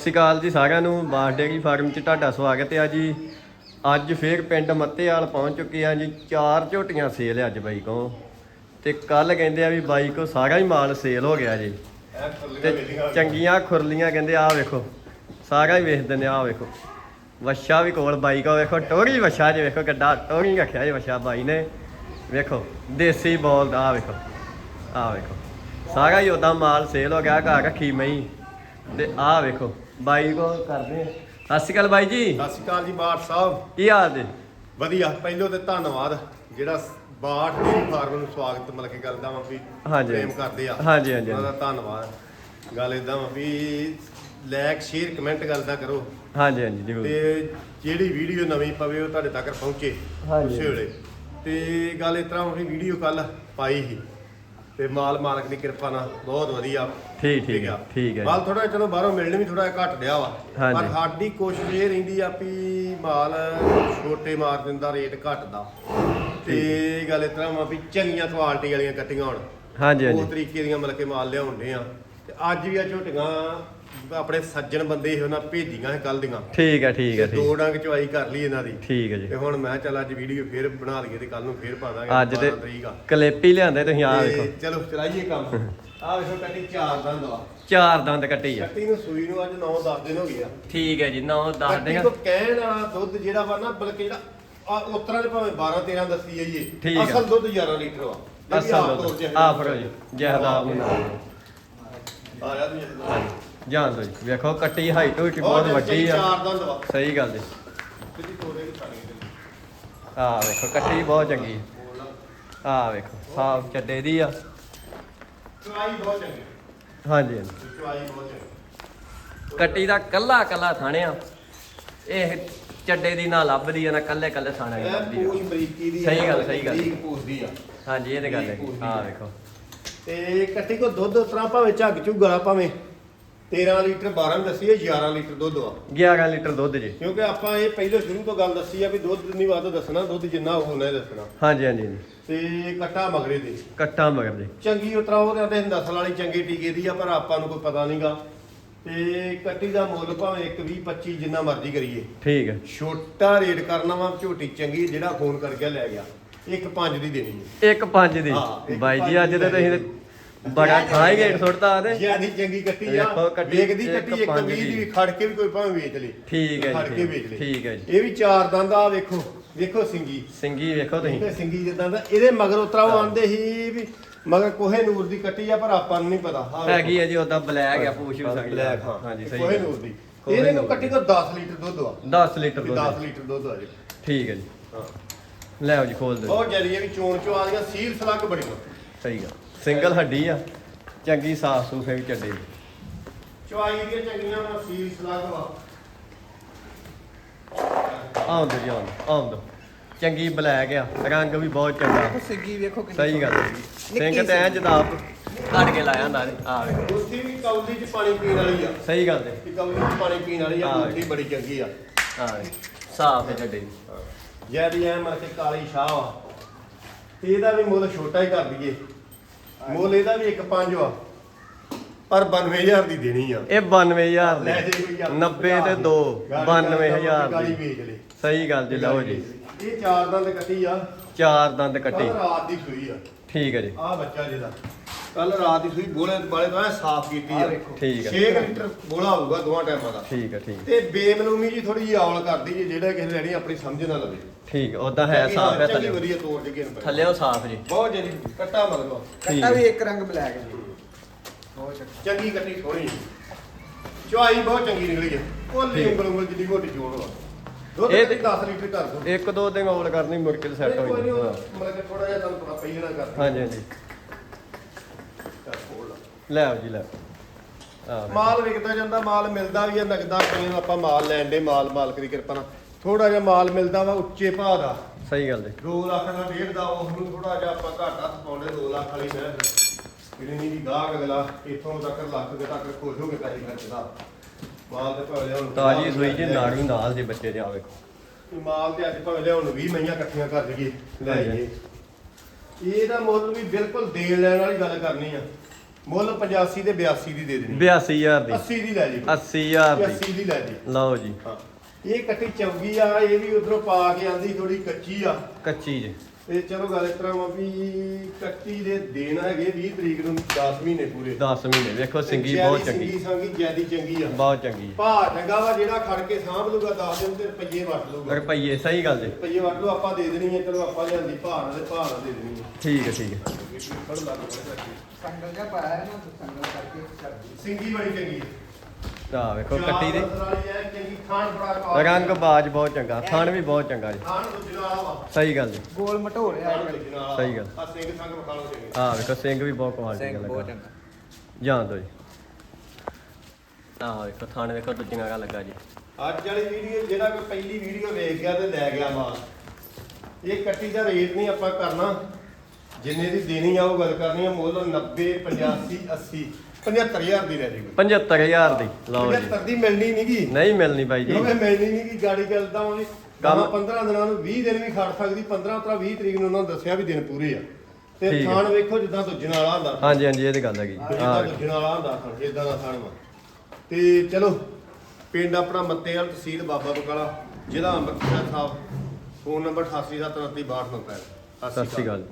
ਸਤਿ ਸ਼੍ਰੀ ਅਕਾਲ ਜੀ ਸਾਰਿਆਂ ਨੂੰ, ਬਾਸ ਡੇਅਰੀ ਫਾਰਮ 'ਚ ਤੁਹਾਡਾ ਸਵਾਗਤ ਹੈ ਜੀ। ਅੱਜ ਫੇਰ ਪਿੰਡ ਮੱਤੇਵਾਲ ਪਹੁੰਚ ਚੁੱਕੇ ਆ ਜੀ, ਚਾਰ ਝੋਟੀਆਂ ਸੇਲ ਆ ਅੱਜ ਬਾਈ ਕੋ ਤੇ ਕੱਲ ਕਹਿੰਦੇ ਆ ਵੀ ਬਾਈ ਕੋ ਸਾਰਾ ਹੀ ਮਾਲ ਸੇਲ ਹੋ ਗਿਆ ਜੀ। ਤੇ ਚੰਗੀਆਂ ਖੁਰਲੀਆਂ ਕਹਿੰਦੇ ਆ ਵੇਖੋ, ਸਾਰਾ ਹੀ ਵੇਚ ਦਿੰਦੇ ਆ, ਆਹ ਵੇਖੋ। ਵਛਾ ਵੀ ਕੋਲ ਬਾਈ ਕੋ ਵੇਖੋ, ਟੋਰੀ ਵਛਾ ਜੀ ਵੇਖੋ ਕਿੱਡਾ ਟੋਰੀ ਰੱਖਿਆ ਜੀ ਵਛਾ ਬਾਈ ਨੇ। ਵੇਖੋ, ਦੇਸੀ ਬੋਲ ਦਾ ਆਹ ਵੇਖੋ ਆਹ ਵੇਖੋ। ਸਾਰਾ ਹੀ ਉਦਾਂ ਮਾਲ ਸੇਲ ਹੋ ਗਿਆ, ਘਰ ਰੱਖੀ ਮਈ ਤੇ ਆਹ ਵੇਖੋ ਬਾਈ ਕੋ ਕਰਦੇ ਆ। ਸਤਿ ਸ਼੍ਰੀ ਅਕਾਲ ਬਾਈ ਜੀ। ਸਤਿ ਸ਼੍ਰੀ ਅਕਾਲ ਜੀ ਬਾਠ ਸਾਹਿਬ। ਕੀ ਹਾਲ ਜੀ? ਵਧੀਆ ਪਹਿਲੋਂ ਤੇ ਧੰਨਵਾਦ। ਜਿਹੜਾ ਬਾਠ ਦੇ ਫਾਰਮ ਨੂੰ ਸਵਾਗਤ ਮਿਲ ਕੇ ਕਰਦਾ ਵਾਂ ਵੀ ਹਾਂਜੀ। ਪ੍ਰੇਮ ਕਰਦੇ ਆ। ਹਾਂਜੀ, ਹਾਂਜੀ, ਉਹਨਾਂ ਦਾ ਧੰਨਵਾਦ। ਗੱਲ ਇਦਾਂ ਵਾ ਵੀ ਲਾਇਕ ਸ਼ੇਅਰ ਕਮੈਂਟ ਕਰਦਾ ਕਰੋ। ਹਾਂਜੀ ਹਾਂਜੀ ਜੀ ਤੇ ਜਿਹੜੀ ਵੀਡੀਓ ਨਵੀਂ ਪਵੇ ਉਹ ਤੁਹਾਡੇ ਤੱਕ ਪਹੁੰਚੇ ਹਾਂਜੀ। ਉਸੇ ਵੇਲੇ। ਤੇ ਗੱਲ ਇਸ ਤਰ੍ਹਾਂ ਵੀ ਵੀਡੀਓ ਕੱਲ ਪਾਈ ਸੀ। ਤੇ ਮਾਲ ਮਾਲਕ ਦੀ ਕਿਰਪਾ ਨਾਲ ਬਹੁਤ ਵਧੀਆ। ਠੀਕ, ਠੀਕ ਹੈ। ਠੀਕ ਹੈ। ਮਾਲ ਥੋੜਾ ਚਲੋ ਬਾਹਰੋਂ ਮਿਲਣ ਵੀ ਥੋੜਾ ਘੱਟ ਡਿਆ ਵਾ। ਪਰ ਸਾਡੀ ਕੋਸ਼ਿਸ਼ ਇਹ ਰਹਿੰਦੀ ਆ ਵੀ ਮਾਲ ਛੋਟੇ ਮਾਰ ਦਿੰਦਾ ਰੇਟ ਘਟਦਾ ਤੇ ਗੱਲ ਇਸ ਤਰ੍ਹਾਂ ਵਾ ਵੀ ਚੰਗੀਆਂ ਕੁਆਲਿਟੀ ਵਾਲੀਆਂ ਕੱਟੀਆਂ ਹੋਣ ਹਾਂਜੀ ਉਹ ਹਾਂਜੀ। ਤਰੀਕੇ ਦੀਆਂ ਮਤਲਬ ਕਿ ਮਾਲ ਲਿਆਉਂਦੇ ਆ। ਤੇ ਅੱਜ ਵੀ ਆ ਝੋਟੀਆਂ ਆਪਣੇ ਸੱਜਣ ਬੰਦੇ ਸੀ ਉਹਨਾਂ ਭੇਜੀਆਂ ਕੱਲ ਦੀਆਂ। ਠੀਕ ਹੈ ਠੀਕ ਹੈ ਤੇ ਦੋ ਠੀਕ ਡੰਗ ਚਵਾਈ ਕਰ ਲਈ ਇਹਨਾਂ ਦੀ। ਠੀਕ ਹੈ ਜੀ। ਤੇ ਹੁਣ ਮੈਂ ਚੱਲ ਅੱਜ ਵੀਡੀਓ ਫੇਰ ਬਣਾ ਲਈਏ ਤੇ ਕੱਲ ਨੂੰ ਫੇਰ ਪਾ ਦਾਂਗੇ ਅੱਜ ਦੇ 12 ਤਰੀਕ ਆ। ਕਲੇਪੀ ਲਿਆਂਦੇ ਤੁਸੀਂ ਆ ਤੇ ਵੇਖੋ। ਚਲੋ ਚਲਾਈਏ ਕੰਮ। ਆ ਵੇਖੋ ਕੱਟੀ ਚਾਰ ਦੰਦ ਵਾ ਚਾਰ ਦੰਦ ਕੱਟੀ ਆ। ਕੱਟੀ ਨੂੰ ਸੂਈ ਨੂੰ ਅੱਜ 9-10 ਦਿਨ ਹੋ ਗਏ ਆ। ਠੀਕ ਹੈ ਜੀ ਨੌ ਦੱਸ ਕੱਟੀ ਦੇਗਾ ਕੋ ਕਹਿਣ ਵਾਲਾ ਦੁੱਧ ਜਿਹੜਾ ਵਾ ਨਾ ਬਲਕਿ ਜਿਹੜਾ ਆ ਉਤਰਾਂ ਦੇ ਭਾਵੇਂ 12-13 ਦੱਸੀ ਜਾਈਏ। ਠੀਕ ਆ। ਅਸਲ ਦੁੱਧ 11 ਲੀਟਰ ਵਾ। ਇਹ ਵੀ ਅਸਲ ਤੋਰ ਆ ਫੜੋ ਜੀ ਜਹਦਾਬ ਨੂੰ ਨਾਲ। ਆ ਜਾ ਤੂੰ। ਜਾਣ ਦੋ ਜੀ ਵੇਖੋ ਕੱਟੀ ਹਾਈਟ ਹੋਈ ਬਹੁਤ ਵੱਡੀ ਆ। ਚਾਰ ਦੰਦ ਵਾ ਸਹੀ ਗੱਲ ਜੀ। ਤੋਰੇ ਖਾਣੀ ਆ ਵੇਖੋ ਕੱਟੀ ਬਹੁਤ ਚੰਗੀ। ਆ ਵੇਖੋ ਸਾਫ਼ ਚੱਡੇ ਦੀ ਆ। ਚਵਾਈ ਬਹੁਤ ਚੰਗੀ। ਹਾਂਜੀ ਹਾਂਜੀ। ਚਵਾਈ ਬਹੁਤ ਚੰਗੀ। ਕੱਟੀ ਦਾ ਕੱਲਾ ਕੱਲਾ ਥਾਣਿਆ ਇਹ ਚੱਡੇ ਦੀ ਨਾ ਲੱਭਦੀ ਆ ਨਾ ਕੱਲੇ ਕੱਲੇ ਥਾਣੇ ਪੂਛ ਆ। ਬਰੀਕੀ ਦੀ ਸਹੀ ਗੱਲ, ਸਹੀ ਗੱਲ। ਬਰੀਕ ਪੂਛਦੀ ਆ। ਹਾਂਜੀ ਇਹ ਤੇ ਗੱਲ ਹੈ। ਪੂਛ ਆ ਆ। ਵੇਖੋ। ਤੇ ਕੱਟੀ ਕੋ ਦੁੱਧ ਉਤਰਾ ਭਾਵੇਂ ਝੱਗ ਝੁੱਗਾ ਭਾਵੇਂ 13 ਲੀਟਰ 12 ਦੱਸੀ ਹੈ 11 ਲੀਟਰ ਦੁੱਧ ਆ 11 ਲੀਟਰ ਦੁੱਧ ਜੀ। ਕਿਉਂਕਿ ਆਪਾਂ ਇਹ ਪਹਿਲੇ ਸ਼ੁਰੂ ਤੋਂ ਗੱਲ ਦੱਸੀ ਆ ਵੀ ਦੁੱਧ ਨਹੀਂ ਵੱਧ ਦੱਸਣਾ ਦੁੱਧ ਜਿੰਨਾ ਹੋਣਾ ਹੀ ਦੱਸਣਾ। ਹਾਂਜੀ ਹਾਂਜੀ ਹਾਂਜੀ। ਤੇ ਕੱਟਾ ਮਗਰੇ ਦੇ। ਕੱਟਾ ਮਗਰ ਜੀ ਚੰਗੀ ਉਤਰਾ ਉਹਦੇ ਤੇ ਨਸਲ ਵਾਲੀ ਚੰਗੀ ਟੀਕੇ ਦੀ ਆ ਪਰ ਆਪਾਂ ਨੂੰ ਕੋਈ ਪਤਾ ਨਹੀਂਗਾ। ਤੇ ਕੱਟੀ ਦਾ ਮੁੱਲ ਭਾਵੇਂ 1 20 25 ਜਿੰਨਾ ਮਰਜ਼ੀ ਕਰੀਏ। ਠੀਕ ਹੈ ਛੋਟਾ ਰੇਟ ਕਰਨਾ ਵਾ ਝੋਟੀ ਚੰਗੀ ਜਿਹੜਾ ਫੋਨ ਕਰ ਗਿਆ ਲੈ ਗਿਆ। ਇੱਕ ਪੰਜ ਦੀ ਦੇਣੀ ਹੈ ਇੱਕ ਪੰਜ ਦੀ। ਹਾਂ, ਇੱਕ ਬਾਈ ਪੰਜ ਜੀ ਅੱਜ ਦੀ ਤੇ ਤੁਸੀਂ ਬੜਾ ਖਾਈ ਗੇਟ ਸੁੱਟਦਾ ਤੇ ਜਿਆਦੀ ਚੰਗੀ ਕੱਟੀ ਆ ਕੱਟੀ ਵੇਖਦੀ ਇੱਕ ਕੱਟੀ ਇੱਕ ਪੰਜ 20 ਦੀ। ਦੀ। ਵੀ ਖੜ ਕੇ ਵੀ ਕੋਈ ਭਾਵੇਂ ਵੇਚ ਲੇ। ਠੀਕ ਹੈ ਖੜ ਕੇ ਵੇਚ ਲੇ। ਠੀਕ ਹੈ ਜੀ। ਇਹ ਵੀ ਚਾਰ ਦੰਦ ਆ ਵੇਖੋ ਵੇਖੋ ਸਿੰਗੀ। ਸਿੰਗੀ ਵੇਖੋ ਤੁਸੀਂ। ਇਹ ਸਿੰਗੀ ਜਿੱਦਾਂ ਦਾ ਇਹਦੇ ਮਗਰ ਉਤਰਾ ਉਹ ਆਂਦੇ ਸੀ ਵੀ ਮਗਰ ਕੋਹੇ ਨੂਰ ਦੀ ਕੱਟੀ ਆ ਪਰ ਆਪਾਂ ਨੂੰ ਨਹੀਂ ਪਤਾ। ਆਹ ਵੇਖੋ। ਹੈਗੀ ਹੈ ਜੀ ਉਦਾਂ ਬਲੈਕ ਆ ਪੂਛ ਵੀ ਸਕਦੀ। ਬਲੈਕ ਹਾਂ। ਹਾਂਜੀ ਸਹੀ ਕੋਹੇ। ਨੂਰ ਦੀ। ਕੋਹੇ ਇਹਦੇ ਨੂੰ ਨੂਰ ਕੱਟੀ ਕੋ 10 ਲੀਟਰ ਦੁੱਧ ਆ। 10 ਲੀਟਰ ਵੀ ਦੁੱਧ 10 ਹੈ। ਲੀਟਰ ਦੁੱਧ ਆ ਜੀ। ਠੀਕ ਹੈ ਜੀ। ਹਾਂ। ਲੈ ਜੀ ਖੋਲ ਦਿਓ। ਬਹੁਤ ਜਰੀ ਇਹ ਵੀ ਚੋਣ ਚੋ ਆ ਦੀਆਂ ਸੀਲ ਸਲੱਗ ਬੜੀਆਂ। ਸਹੀ ਗੱਲ। ਸਿੰਗਲ ਹੱਡੀ ਆ ਚੰਗੀ ਸਾਫ਼ ਸੂਫੇ ਵੀ ਚੱਡੇ ਦੀ ਚਵਾਈ ਦੀਆਂ ਚੰਗੀਆਂ ਵਾ ਸੀਲ ਸਲੱਗ ਵਾ ਆਉਂਦੇ ਜੀ ਆਉਂਦੇ ਆਉਂਦੇ ਚੰਗੀ ਬਲੈਕ ਆ ਰੰਗ ਵੀ ਬਹੁਤ ਚੰਗਾ। ਸਿੱਗੀ ਵੇਖੋ ਕਿੰਨੀ ਸਹੀ ਗੱਲ ਹੈ ਜੀ। ਸਿੰਘ ਤੇ ਐ ਜਦਾਬ ਕੱਢ ਕੇ ਲਾਇਆ ਹੁੰਦਾ ਨੇ ਆ ਵੇਖੋ। ਉਸਦੀ ਵੀ ਕੌਲੀ 'ਚ ਪਾਣੀ ਪੀਣ ਵਾਲੀ ਆ। ਸਹੀ ਗੱਲ ਤੇ ਕਿ ਕੌਲੀ 'ਚ ਪਾਣੀ ਪੀਣ ਵਾਲੀ ਆ ਹਾਂ। ਬੂਥੀ ਬੜੀ ਚੰਗੀ ਆ। ਆ ਸਾਫ਼ ਹੈ ਚੱਡੇ ਦੀ ਜੈਦੀ ਐ ਮਰ ਕੇ ਕਾਲੀ ਸ਼ਾਹ ਤੇ ਇਹਦਾ ਵੀ ਮੁੱਲ ਛੋਟਾ ਹੀ ਕਰ ਦਈਏ। ਮੁੱਲ ਇਹਦਾ ਵੀ 1.5 ਆ ਪਰ 92000 ਦੀ ਦੇਣੀ ਆ। ਇਹ 92000 ਲੈ ਦੇ। ਜੇ ਕੋਈ ਯਾਰ 90 ਤੇ 2 92000 ਗਾੜੀ ਦੀ। ਵੇਚ ਲੈ। ਸਹੀ ਗੱਲ ਜੀ ਲਓ ਜੀ। ਇਹ ਚਾਰ ਦੰਦ ਕੱਟੀ ਆ। ਚਾਰ ਦੰਦ ਕੱਟੀ। ਕੱਲ ਰਾਤ ਦੀ ਸੂਈ ਆ। ਠੀਕ ਹੈ ਜੀ। ਆ ਬੱਚਾ ਜਿਹਦਾ। ਕੱਲ ਰਾਤ ਦੀ ਸੂਈ ਬੋਲੇ ਵਾਲੇ ਤੋਂ ਐਂ ਸਾਫ਼ ਕੀਤੀ ਆ। ਠੀਕ ਹੈ 6 ਲੀਟਰ ਬੋਲਾ ਹੋਊਗਾ ਦੋਵਾਂ ਟਾਈਮਾਂ ਦਾ। ਠੀਕ ਹੈ ਠੀਕ ਤੇ ਬੇਮਲੂਮੀ ਜੀ ਥੋੜੀ ਜਿਹੀ ਆਵਲ ਕਰਦੀ ਜੀ ਜਿਹੜਾ ਕਿਸੇ ਲੈਣੀ ਆਪਣੀ ਸਮਝ ਨਾ ਲਵੇ। ਠੀਕ ਉਦਾਂ ਹੈ ਚੰਗੀ ਸਾਫ਼ ਹੈ ਥੱਲੇ। ਵਧੀਆ ਤੋੜ ਕੇ ਗਿਣ ਥੱਲੇ ਸਾਫ਼ ਜੀ। ਬਹੁਤ ਜਿਹੜੀ ਕੱਟਾ ਮਗਰੋਂ ਕੱਟਾ ਵੀ ਇੱਕ ਰੰਗ ਬਲੈਕ ਹੈ ਬਹੁਤ ਚੰਗਾ। ਕੱਟੀ ਸੋਹਣੀ ਚੁਆਈ ਬਹੁਤ ਚੰਗੀ ਨਿਕਲੀ ਹੈ ਕੋਲੀ। ਉਂਗਲ ਉਂਗਲ ਜਿੱਡੀ ਮੋਟੀ ਜੋੜ ਵਾ ਦੁੱਧ ਇਹ ਤੇ ਤੇ- 10 ਲੀਟਰ ਕਰ ਦੋ ਇੱਕ ਦੋ ਦਿਨ ਔਲ ਕਰਨੀ ਮੁਰਕਿਲ ਸੈੱਟ ਹੋ ਜਾਂਦੀ। ਮਤਲਬ ਥੋੜਾ ਜਿਹਾ ਤੁਹਾਨੂੰ ਪਤਾ ਪਹਿਲਾਂ ਕਰ ਹਾਂਜੀ ਹਾਂਜੀ। ਲਾ। ਆਓ ਜੀ ਲੈ ਮਾਲ ਵਿਕਦਾ ਜਾਂਦਾ ਮਾਲ ਮਿਲਦਾ ਵੀ ਹੈ ਨਗਦਾ ਕਿਵੇਂ ਆਪਾਂ ਮਾਲ ਲੈਣ ਦੇ ਮਾਲ ਮਾਲਕ ਦੀ ਕਿਰਪਾ ਨਾਲ। ਥੋੜਾ ਜਿਹਾ ਮਾਲ ਮਿਲਦਾ ਵਾ ਉੱਚੇ ਭਾਅ ਦਾ। ਸਹੀ ਗੱਲ ਜੀ। 2 ਲੱਖ ਦਾ ਡੇਢ ਦਾ ਉਹ ਨੂੰ ਥੋੜਾ ਜਿਹਾ ਆਪਾਂ ਘੱਟ ਪਾਉਂਦੇ 2 ਲੱਖ ਵਾਲੀ ਮੈਂ ਜਿਹੜੀ ਨਹੀਂ ਦੀ ਗਾਹਕ ਅਗਲਾ ਇੱਥੋਂ ਤੱਕ ਲੱਖ ਦੇ ਤੱਕ ਖੋਜੋਗੇ ਪੈਸੇ ਖਰਚਦਾ। ਮਾਲ ਤੇ ਭਾਵੇਂ ਲਿਆਉਣ ਤਾਜੀ ਸੂਈ ਜੀ ਨਾੜੂ ਨਾਲ ਦੇ ਬੱਚੇ ਦੇ ਆ ਵੇਖੋ ਮਾਲ ਤੇ ਅੱਜ ਭਾਵੇਂ ਲਿਆਉਣ 20 ਮਈਆਂ ਇਕੱਠੀਆਂ ਕਰ ਦਈਏ ਲੈ ਜਾਈਏ ਇਹਦਾ ਮੁੱਲ ਵੀ ਬਿਲਕੁਲ ਦੇਣ ਲੈਣ ਵਾਲੀ ਗੱਲ ਕਰਨੀ ਆ। ਮੁੱਲ 85 ਤੇ 82 ਦੀ ਦੇ ਦੇਣੀ। 82000 ਦੀ। 80 ਦੀ ਲੈ ਜੀ। 80000 ਦੀ। 80 ਦੀ ਲੈ ਜੀ। ਲਓ ਜੀ। ਹਾਂ। ਇਹ ਕੱਟੀ ਚੌਗੀ ਆ ਇਹ ਵੀ ਉਧਰੋਂ ਪਾ ਕੇ ਆਂਦੀ ਥੋੜੀ ਕੱਚੀ ਆ। ਕੱਚੀ ਜੀ। ਤੇ ਚਲੋ ਗੱਲ ਇਸ ਤਰ੍ਹਾਂ ਵਾ ਵੀ ਕੱਟੀ ਦੇ ਦਿਨ ਹੈਗੇ 20 ਤਰੀਕ ਨੂੰ 10 ਮਹੀਨੇ ਪੂਰੇ। 10 ਮਹੀਨੇ ਵੇਖੋ ਸਿੰਗੀ ਬਹੁਤ ਚੰਗੀ। ਸਿੰਗੀ ਸੰਗੀ ਜਿਆਦੀ ਚੰਗੀ ਆ। ਬਹੁਤ ਚੰਗੀ ਭਾ ਚੰਗਾ ਵਾ ਜਿਹੜਾ ਖੜ ਕੇ ਸਾਂਭ ਲੂਗਾ 10 ਦਿਨ ਤੇ ਰੁਪਈਏ ਵਟ ਲੂਗਾ। ਰੁਪਈਏ ਸਹੀ ਗੱਲ ਜੀ। ਰੁਪਈਏ ਵਟ ਲੂ ਆਪਾਂ ਦੇ ਦੇਣੀ ਹੈ ਚਲੋ ਆਪਾਂ ਲਿਆਂਦੀ ਭਾਰ ਦੇ ਭਾਰ ਦੇ ਦੇਣੀ ਹੈ ਠੀਕ ਹੈ ਠੀਕ ਹੈ। ਫੜ ਲਾ ਲਓ ਇਹਦਾ ਕੀ। ਸੰਗਲ ਜਿਹਾ ਪਾਇਆ ਹੈ ਨਾ ਸੰਗਲ ਕਰਕੇ ਕਰਦੀ ਸਿੰਗੀ ਬੜੀ ਚੰਗੀ ਆ ਵੇਖੋ ਕੱਟੀ ਦੇ। ਰੰਗ ਬਾਜ ਬਹੁਤ ਚੰਗਾ ਥਣ ਵੀ ਬਹੁਤ ਚੰਗਾ ਜੀ। ਸਹੀ ਗੱਲ ਜੀ। ਗੋਲ ਮਟੋਲਿਆ ਸਹੀ ਗੱਲ। ਆ ਸਿੰਘ ਸੰਗ ਵਿਖਾ ਲਓ ਚੰਗੇ ਆ ਵੇਖੋ ਸਿੰਘ ਵੀ ਬਹੁਤ ਕੁਆਲਿਟੀ ਦਾ ਲੱਗਾ। ਜਾਣ ਦੋ ਜੀ। ਆ ਵੇਖੋ ਥਣ ਵੇਖੋ ਦੂਜੀਆਂ ਕਾ ਲੱਗਾ ਜੀ। ਅੱਜ ਵਾਲੀ ਵੀਡੀਓ ਜਿਹੜਾ ਕੋਈ ਪਹਿਲੀ ਵੀਡੀਓ ਵੇਖ ਗਿਆ ਤੇ ਲੈ ਗਿਆ ਮਾਲ। ਇਹ ਕੱਟੀ ਦਾ ਰੇਟ ਨਹੀਂ ਆਪਾਂ ਕਰਨਾ। ਜਿੰਨੇ ਦੀ ਦੇਣੀ ਆ ਉਹ ਗੱਲ ਕਰਨੀ ਆ ਮੁੱਲ 90 85 80 75000 ਦੀ ਰਹਿ ਜੀ 75000 ਦੀ ਲਓ ਜੀ। 75 ਦੀ ਮਿਲਣੀ ਨਹੀਂਗੀ ਨਹੀਂ ਮਿਲਣੀ ਬਾਈ ਜੀ। ਕਿਉਂਕਿ ਮਿਲਣੀ ਨਹੀਂਗੀ ਗਾੜੀ ਚੱਲਦਾ ਉਹਦੀ। ਕੰਮ- ਕੰਮ 15 ਦਿਨਾਂ ਨੂੰ 20 ਦਿਨ ਵੀ ਖੜ ਸਕਦੀ 15 ਤਰਾ 20 ਤਰੀਕ ਨੂੰ ਉਹਨਾਂ ਨੇ ਦੱਸਿਆ ਵੀ ਦਿਨ ਪੂਰੇ ਆ। ਤੇ। ਥਾਣ ਵੇਖੋ ਜਿੱਦਾਂ ਦੂਜਣ ਵਾਲਾ ਹੁੰਦਾ। ਹਾਂਜੀ ਹਾਂਜੀ ਇਹ ਤੇ ਗੱਲ ਹੈਗੀ। ਜਿੱਦਾਂ ਦੂਜਣ ਵਾਲਾ ਹੁੰਦਾ ਥਾਣ ਇਦਾਂ ਦਾ ਥਾਣ ਵਾ। ਤੇ ਚਲੋ ਪਿੰਡ ਆਪਣਾ ਮੱਤੇਵਾਲ ਤਹਿਸੀਲ ਬਾਬਾ ਬਕਾਲਾ ਜ਼ਿਲ੍ਹਾ ਅੰਮ੍ਰਿਤਸਰ ਸਾਹਿਬ। ਫੋਨ ਨੰਬਰ 88733269 ਸਤਿ ਸ਼੍ਰੀ ਅਕਾਲ।